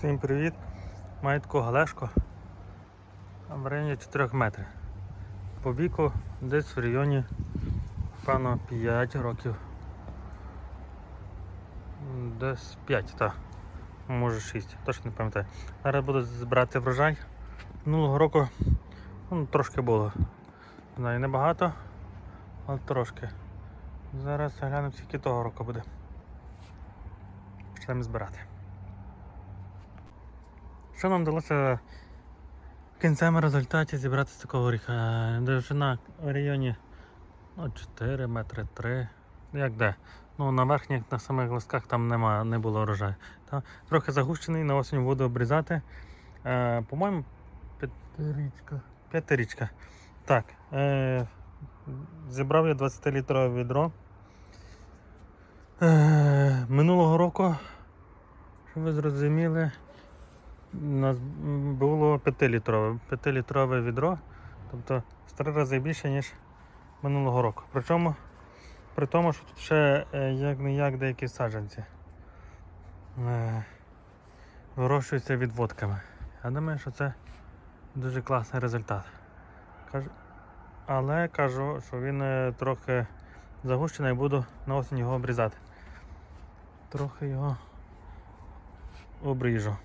Всім привіт! Маю таку галешку в районі 4 метрів. По віку десь в районі певно 5 років. Десь 5, так. Може 6, точно не пам'ятаю. Зараз буду збирати врожай. Минулого року ну, трошки було. Знаю, небагато, але трошки. Зараз глянемо, скільки того року буде. Почнемо збирати. Що нам вдалося в кінцевому результаті зібрати з такого горіха? Довжина в районі ну, 4 метри 3. Як де? Ну, на верхніх, на самих листках там нема, не було врожаю. Та, трохи загущений, на осінь буду обрізати. Е, по-моєму, п'ятирічка. П'ятирічка. Так. Е, зібрав я 20-літрове відро. Е, минулого року, щоб ви зрозуміли, у нас було 5-літрове, 5-літрове відро, тобто в три рази більше, ніж минулого року. Причому при тому, що тут ще як не як деякі саджанці е, вирощуються відводками. Я думаю, що це дуже класний результат. Але кажу, що він е, трохи загущений і буду на осінь його обрізати. Трохи його обріжу.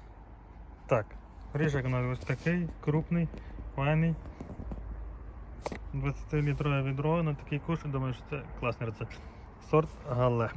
Так, ріжок у нас ось такий, крупний, файний. 20-літрове відро на такий куш, думаю, що це класний рецепт. Сорт Гале.